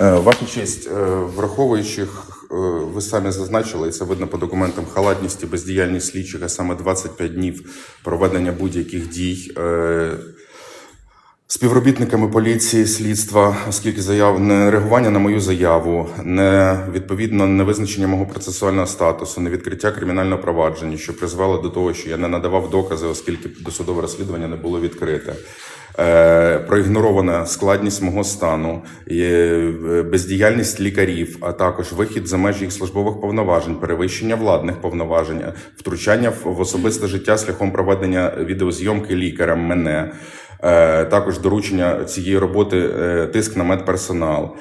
Е, Ваша честь, е, враховуючи, е, ви самі зазначили, і це видно по документам халатність і бездіяльність слідчих, а саме 25 днів проведення будь-яких дій. Співробітниками поліції, слідства, оскільки заяв не реагування на мою заяву, не відповідно не визначення мого процесуального статусу, не відкриття кримінального провадження, що призвело до того, що я не надавав докази, оскільки досудове розслідування не було відкрите. Е, проігнорована складність мого стану, е, бездіяльність лікарів, а також вихід за межі їх службових повноважень, перевищення владних повноважень, втручання в особисте життя шляхом проведення відеозйомки лікарем мене. Е, Також доручення цієї роботи тиск на медперсонал,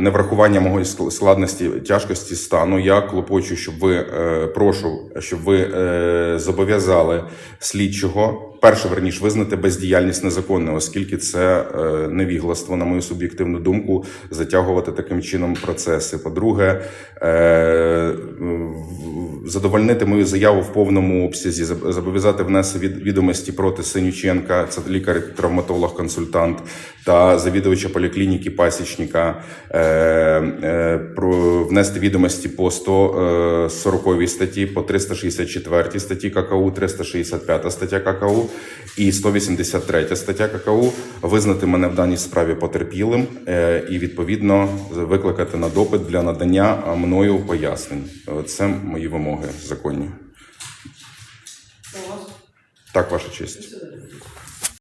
неврахування мого ск- складності тяжкості стану. Я клопочу, щоб ви е, прошу, щоб ви е, зобов'язали слідчого. Перше, верніш, визнати бездіяльність незаконною, оскільки це е, невігластво, на мою суб'єктивну думку, затягувати таким чином процеси. По-друге, е, задовольнити мою заяву в повному обсязі, зобов'язати від, відомості проти Синюченка, це лікар-травматолог, консультант та завідувача поліклініки Пасічника, е, е, про внести відомості по 140 статті, по 364 статті ККУ, 365 стаття ККУ і 183 стаття ККУ, визнати мене в даній справі потерпілим е, і відповідно викликати на допит для надання мною пояснень. Е, Це мої вимоги законні. Так, ваша честь.